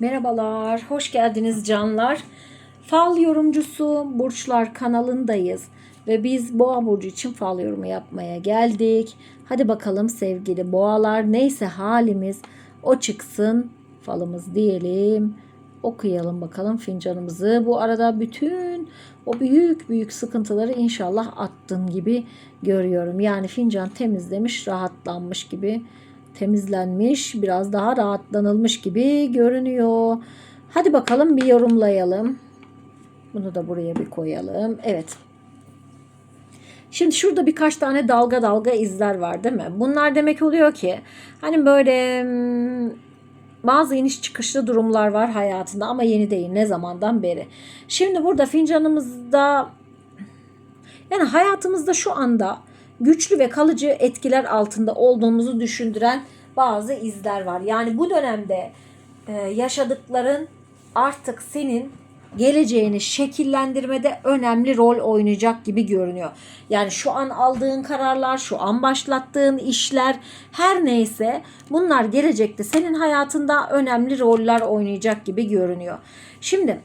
Merhabalar, hoş geldiniz canlar. Fal yorumcusu Burçlar kanalındayız ve biz Boğa burcu için fal yorumu yapmaya geldik. Hadi bakalım sevgili boğalar neyse halimiz o çıksın falımız diyelim. Okuyalım bakalım fincanımızı. Bu arada bütün o büyük büyük sıkıntıları inşallah attın gibi görüyorum. Yani fincan temizlemiş, rahatlanmış gibi temizlenmiş, biraz daha rahatlanılmış gibi görünüyor. Hadi bakalım bir yorumlayalım. Bunu da buraya bir koyalım. Evet. Şimdi şurada birkaç tane dalga dalga izler var değil mi? Bunlar demek oluyor ki hani böyle hmm, bazı iniş çıkışlı durumlar var hayatında ama yeni değil ne zamandan beri. Şimdi burada fincanımızda yani hayatımızda şu anda güçlü ve kalıcı etkiler altında olduğumuzu düşündüren bazı izler var. Yani bu dönemde e, yaşadıkların artık senin geleceğini şekillendirmede önemli rol oynayacak gibi görünüyor. Yani şu an aldığın kararlar, şu an başlattığın işler her neyse bunlar gelecekte senin hayatında önemli roller oynayacak gibi görünüyor. Şimdi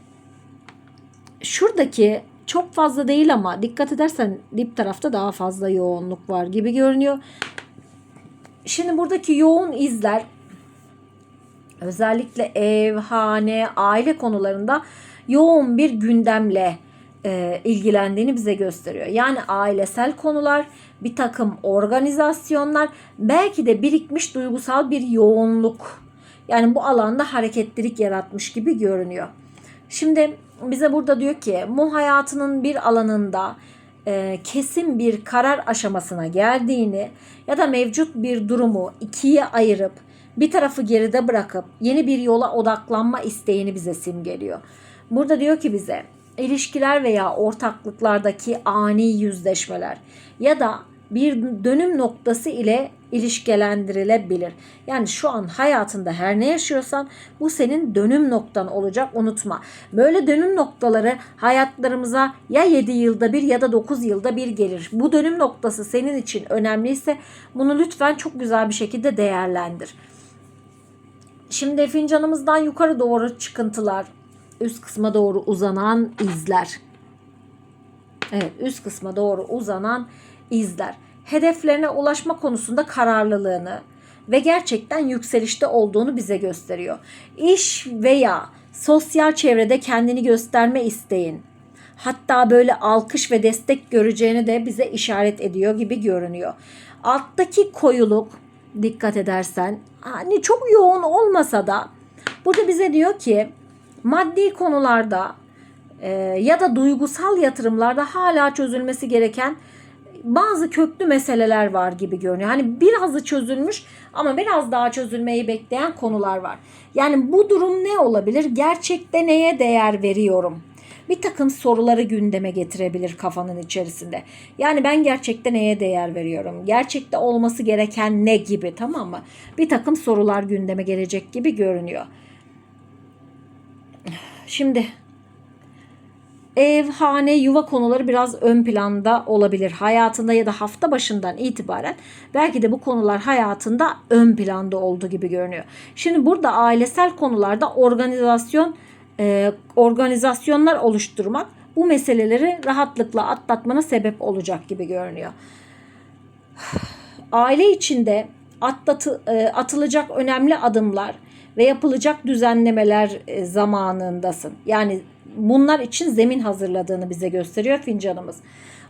şuradaki çok fazla değil ama dikkat edersen dip tarafta daha fazla yoğunluk var gibi görünüyor. Şimdi buradaki yoğun izler özellikle ev, hane, aile konularında yoğun bir gündemle e, ilgilendiğini bize gösteriyor. Yani ailesel konular, bir takım organizasyonlar, belki de birikmiş duygusal bir yoğunluk. Yani bu alanda hareketlilik yaratmış gibi görünüyor. Şimdi bize burada diyor ki mu hayatının bir alanında e, kesin bir karar aşamasına geldiğini ya da mevcut bir durumu ikiye ayırıp bir tarafı geride bırakıp yeni bir yola odaklanma isteğini bize simgeliyor. Burada diyor ki bize ilişkiler veya ortaklıklardaki ani yüzleşmeler ya da bir dönüm noktası ile ilişkilendirilebilir. Yani şu an hayatında her ne yaşıyorsan bu senin dönüm noktan olacak unutma. Böyle dönüm noktaları hayatlarımıza ya 7 yılda bir ya da 9 yılda bir gelir. Bu dönüm noktası senin için önemliyse bunu lütfen çok güzel bir şekilde değerlendir. Şimdi fincanımızdan yukarı doğru çıkıntılar, üst kısma doğru uzanan izler. Evet, üst kısma doğru uzanan izler. Hedeflerine ulaşma konusunda kararlılığını ve gerçekten yükselişte olduğunu bize gösteriyor. İş veya sosyal çevrede kendini gösterme isteğin, hatta böyle alkış ve destek göreceğini de bize işaret ediyor gibi görünüyor. Alttaki koyuluk dikkat edersen hani çok yoğun olmasa da burada bize diyor ki maddi konularda e, ya da duygusal yatırımlarda hala çözülmesi gereken bazı köklü meseleler var gibi görünüyor. Hani birazı çözülmüş ama biraz daha çözülmeyi bekleyen konular var. Yani bu durum ne olabilir? Gerçekte neye değer veriyorum? Bir takım soruları gündeme getirebilir kafanın içerisinde. Yani ben gerçekte neye değer veriyorum? Gerçekte olması gereken ne gibi tamam mı? Bir takım sorular gündeme gelecek gibi görünüyor. Şimdi ev, hane, yuva konuları biraz ön planda olabilir. Hayatında ya da hafta başından itibaren belki de bu konular hayatında ön planda olduğu gibi görünüyor. Şimdi burada ailesel konularda organizasyon e, organizasyonlar oluşturmak bu meseleleri rahatlıkla atlatmana sebep olacak gibi görünüyor. Aile içinde atlatı, e, atılacak önemli adımlar ve yapılacak düzenlemeler e, zamanındasın. Yani bunlar için zemin hazırladığını bize gösteriyor fincanımız.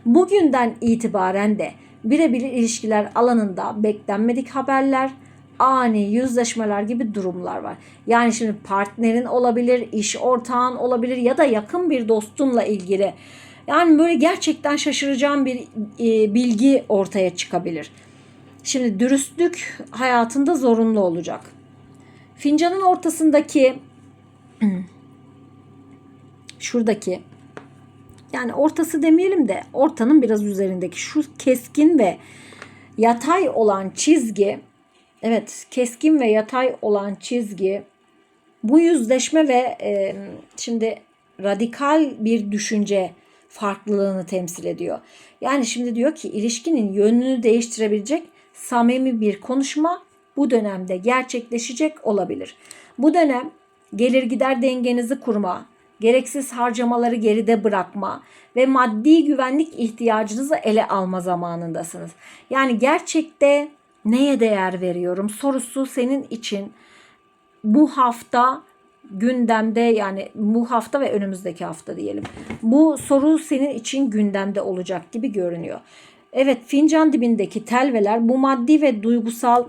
Bugünden itibaren de birebir ilişkiler alanında beklenmedik haberler, ani yüzleşmeler gibi durumlar var. Yani şimdi partnerin olabilir, iş ortağın olabilir ya da yakın bir dostunla ilgili. Yani böyle gerçekten şaşıracağım bir e, bilgi ortaya çıkabilir. Şimdi dürüstlük hayatında zorunlu olacak. Fincanın ortasındaki şuradaki yani ortası demeyelim de ortanın biraz üzerindeki şu keskin ve yatay olan çizgi evet keskin ve yatay olan çizgi bu yüzleşme ve e, şimdi radikal bir düşünce farklılığını temsil ediyor. Yani şimdi diyor ki ilişkinin yönünü değiştirebilecek samimi bir konuşma bu dönemde gerçekleşecek olabilir. Bu dönem gelir gider dengenizi kurma, gereksiz harcamaları geride bırakma ve maddi güvenlik ihtiyacınızı ele alma zamanındasınız. Yani gerçekte neye değer veriyorum sorusu senin için bu hafta gündemde yani bu hafta ve önümüzdeki hafta diyelim. Bu soru senin için gündemde olacak gibi görünüyor. Evet fincan dibindeki telveler bu maddi ve duygusal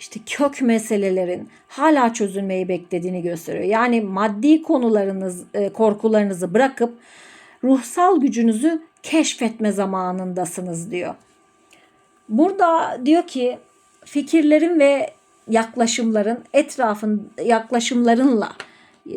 işte kök meselelerin hala çözülmeyi beklediğini gösteriyor. Yani maddi konularınız, e, korkularınızı bırakıp ruhsal gücünüzü keşfetme zamanındasınız diyor. Burada diyor ki fikirlerin ve yaklaşımların etrafın yaklaşımlarınla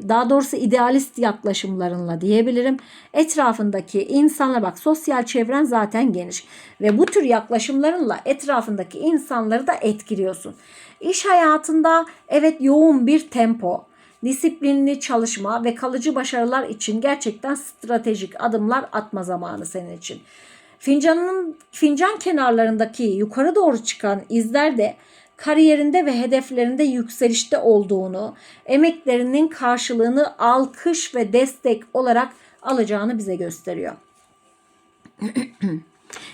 daha doğrusu idealist yaklaşımlarınla diyebilirim. Etrafındaki insanla bak sosyal çevren zaten geniş ve bu tür yaklaşımlarınla etrafındaki insanları da etkiliyorsun. İş hayatında evet yoğun bir tempo, disiplinli çalışma ve kalıcı başarılar için gerçekten stratejik adımlar atma zamanı senin için. Fincanın fincan kenarlarındaki yukarı doğru çıkan izler de kariyerinde ve hedeflerinde yükselişte olduğunu, emeklerinin karşılığını alkış ve destek olarak alacağını bize gösteriyor.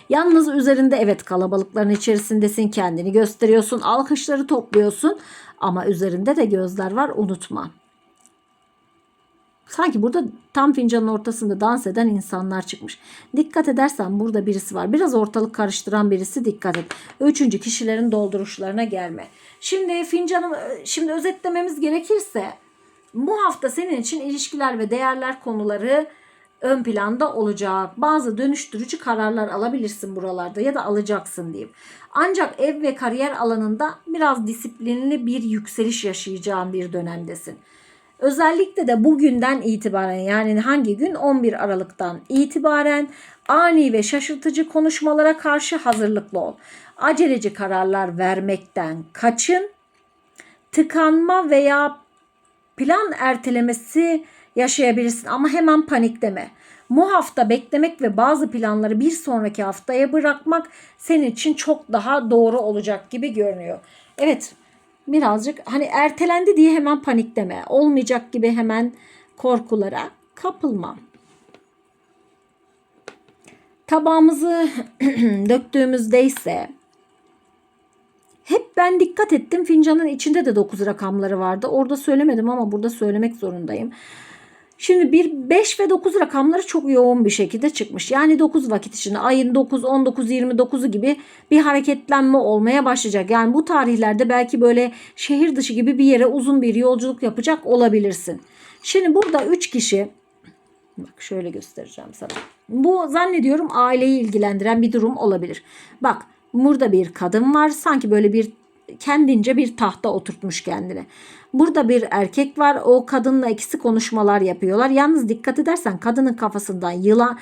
Yalnız üzerinde evet kalabalıkların içerisindesin, kendini gösteriyorsun, alkışları topluyorsun ama üzerinde de gözler var unutma. Sanki burada tam fincanın ortasında dans eden insanlar çıkmış. Dikkat edersen burada birisi var. Biraz ortalık karıştıran birisi dikkat et. Üçüncü kişilerin dolduruşlarına gelme. Şimdi fincanı şimdi özetlememiz gerekirse bu hafta senin için ilişkiler ve değerler konuları ön planda olacak. Bazı dönüştürücü kararlar alabilirsin buralarda ya da alacaksın diyeyim. Ancak ev ve kariyer alanında biraz disiplinli bir yükseliş yaşayacağın bir dönemdesin. Özellikle de bugünden itibaren yani hangi gün 11 Aralık'tan itibaren ani ve şaşırtıcı konuşmalara karşı hazırlıklı ol. Aceleci kararlar vermekten kaçın. Tıkanma veya plan ertelemesi yaşayabilirsin ama hemen panikleme. Bu hafta beklemek ve bazı planları bir sonraki haftaya bırakmak senin için çok daha doğru olacak gibi görünüyor. Evet birazcık hani ertelendi diye hemen panikleme. Olmayacak gibi hemen korkulara kapılma. Tabağımızı döktüğümüzde ise hep ben dikkat ettim fincanın içinde de 9 rakamları vardı. Orada söylemedim ama burada söylemek zorundayım. Şimdi bir 5 ve 9 rakamları çok yoğun bir şekilde çıkmış. Yani 9 vakit içinde ayın 9, 19, 29'u gibi bir hareketlenme olmaya başlayacak. Yani bu tarihlerde belki böyle şehir dışı gibi bir yere uzun bir yolculuk yapacak olabilirsin. Şimdi burada 3 kişi Bak şöyle göstereceğim sana. Bu zannediyorum aileyi ilgilendiren bir durum olabilir. Bak burada bir kadın var. Sanki böyle bir kendince bir tahta oturtmuş kendine. Burada bir erkek var. O kadınla ikisi konuşmalar yapıyorlar. Yalnız dikkat edersen kadının kafasından yılan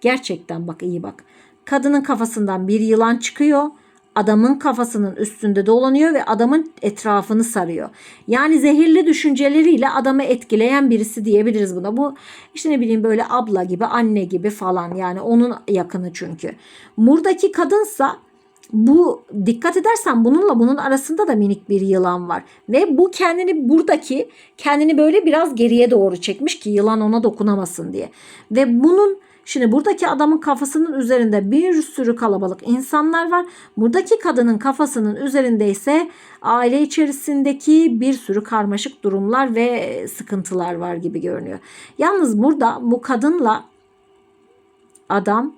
gerçekten bak iyi bak. Kadının kafasından bir yılan çıkıyor. Adamın kafasının üstünde dolanıyor ve adamın etrafını sarıyor. Yani zehirli düşünceleriyle adamı etkileyen birisi diyebiliriz buna. Bu işte ne bileyim böyle abla gibi, anne gibi falan yani onun yakını çünkü. Buradaki kadınsa bu dikkat edersen bununla bunun arasında da minik bir yılan var. Ve bu kendini buradaki kendini böyle biraz geriye doğru çekmiş ki yılan ona dokunamasın diye. Ve bunun Şimdi buradaki adamın kafasının üzerinde bir sürü kalabalık insanlar var. Buradaki kadının kafasının üzerinde ise aile içerisindeki bir sürü karmaşık durumlar ve sıkıntılar var gibi görünüyor. Yalnız burada bu kadınla adam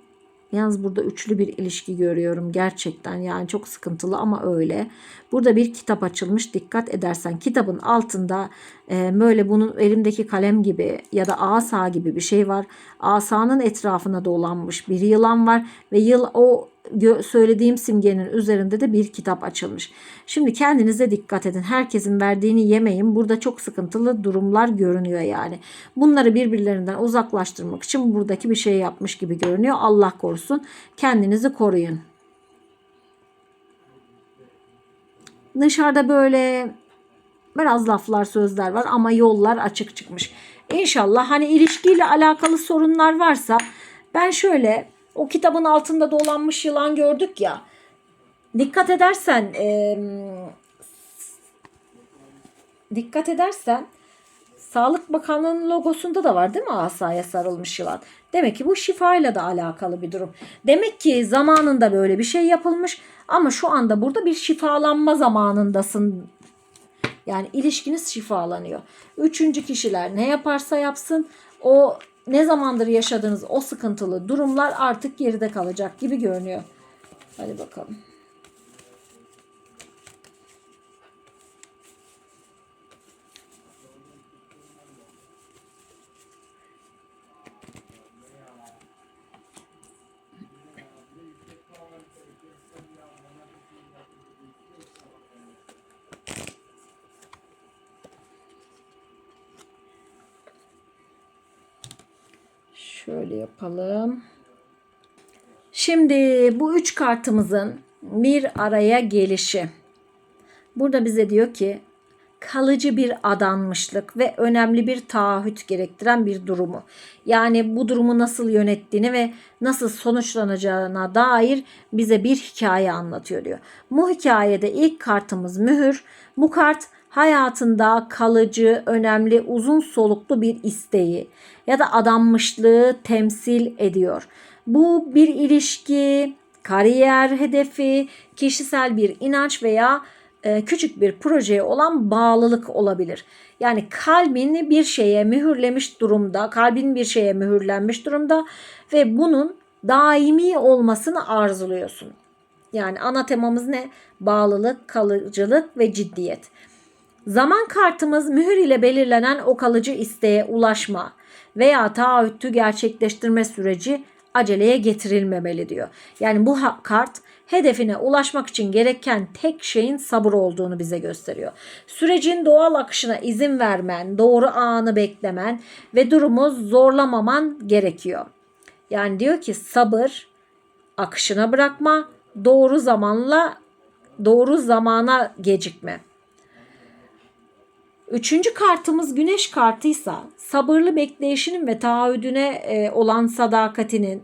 Yalnız burada üçlü bir ilişki görüyorum gerçekten yani çok sıkıntılı ama öyle. Burada bir kitap açılmış dikkat edersen kitabın altında e, böyle bunun elimdeki kalem gibi ya da asa gibi bir şey var. Asanın etrafına dolanmış bir yılan var ve yıl o söylediğim simgenin üzerinde de bir kitap açılmış. Şimdi kendinize dikkat edin. Herkesin verdiğini yemeyin. Burada çok sıkıntılı durumlar görünüyor yani. Bunları birbirlerinden uzaklaştırmak için buradaki bir şey yapmış gibi görünüyor. Allah korusun. Kendinizi koruyun. Dışarıda böyle biraz laflar sözler var ama yollar açık çıkmış. İnşallah hani ilişkiyle alakalı sorunlar varsa ben şöyle o kitabın altında dolanmış yılan gördük ya. Dikkat edersen e, dikkat edersen Sağlık Bakanlığı'nın logosunda da var değil mi asaya sarılmış yılan? Demek ki bu şifayla da alakalı bir durum. Demek ki zamanında böyle bir şey yapılmış ama şu anda burada bir şifalanma zamanındasın. Yani ilişkiniz şifalanıyor. Üçüncü kişiler ne yaparsa yapsın o ne zamandır yaşadığınız o sıkıntılı durumlar artık geride kalacak gibi görünüyor. Hadi bakalım. Şöyle yapalım. Şimdi bu üç kartımızın bir araya gelişi. Burada bize diyor ki kalıcı bir adanmışlık ve önemli bir taahhüt gerektiren bir durumu. Yani bu durumu nasıl yönettiğini ve nasıl sonuçlanacağına dair bize bir hikaye anlatıyor diyor. Bu hikayede ilk kartımız mühür. Bu kart hayatında kalıcı, önemli, uzun soluklu bir isteği ya da adanmışlığı temsil ediyor. Bu bir ilişki, kariyer hedefi, kişisel bir inanç veya e, küçük bir projeye olan bağlılık olabilir. Yani kalbini bir şeye mühürlemiş durumda, kalbin bir şeye mühürlenmiş durumda ve bunun daimi olmasını arzuluyorsun. Yani ana temamız ne? Bağlılık, kalıcılık ve ciddiyet. Zaman kartımız mühür ile belirlenen o kalıcı isteğe ulaşma veya taahhütü gerçekleştirme süreci aceleye getirilmemeli diyor. Yani bu kart hedefine ulaşmak için gereken tek şeyin sabır olduğunu bize gösteriyor. Sürecin doğal akışına izin vermen, doğru anı beklemen ve durumu zorlamaman gerekiyor. Yani diyor ki sabır, akışına bırakma, doğru zamanla doğru zamana gecikme. Üçüncü kartımız güneş kartıysa sabırlı bekleyişinin ve taahhüdüne e, olan sadakatinin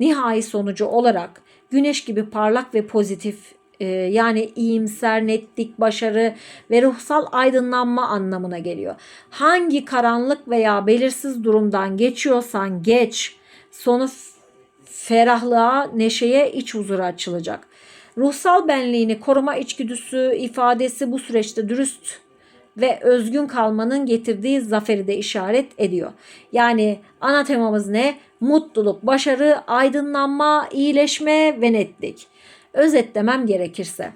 nihai sonucu olarak güneş gibi parlak ve pozitif e, yani iyimser, netlik, başarı ve ruhsal aydınlanma anlamına geliyor. Hangi karanlık veya belirsiz durumdan geçiyorsan geç, sonu ferahlığa, neşeye, iç huzura açılacak. Ruhsal benliğini koruma içgüdüsü, ifadesi bu süreçte dürüst ve özgün kalmanın getirdiği zaferi de işaret ediyor. Yani ana temamız ne? Mutluluk, başarı, aydınlanma, iyileşme ve netlik. Özetlemem gerekirse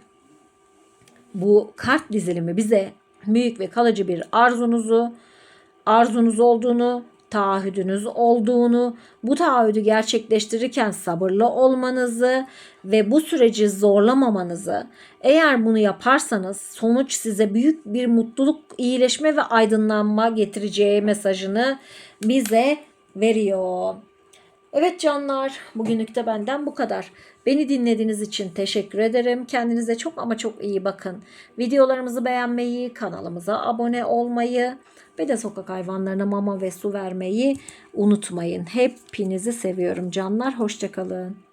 bu kart dizilimi bize büyük ve kalıcı bir arzunuzu, arzunuz olduğunu, taahhüdünüz olduğunu, bu taahhüdü gerçekleştirirken sabırlı olmanızı ve bu süreci zorlamamanızı, eğer bunu yaparsanız sonuç size büyük bir mutluluk, iyileşme ve aydınlanma getireceği mesajını bize veriyor. Evet canlar, bugünlük de benden bu kadar. Beni dinlediğiniz için teşekkür ederim. Kendinize çok ama çok iyi bakın. Videolarımızı beğenmeyi, kanalımıza abone olmayı ve de sokak hayvanlarına mama ve su vermeyi unutmayın. Hepinizi seviyorum canlar. Hoşçakalın.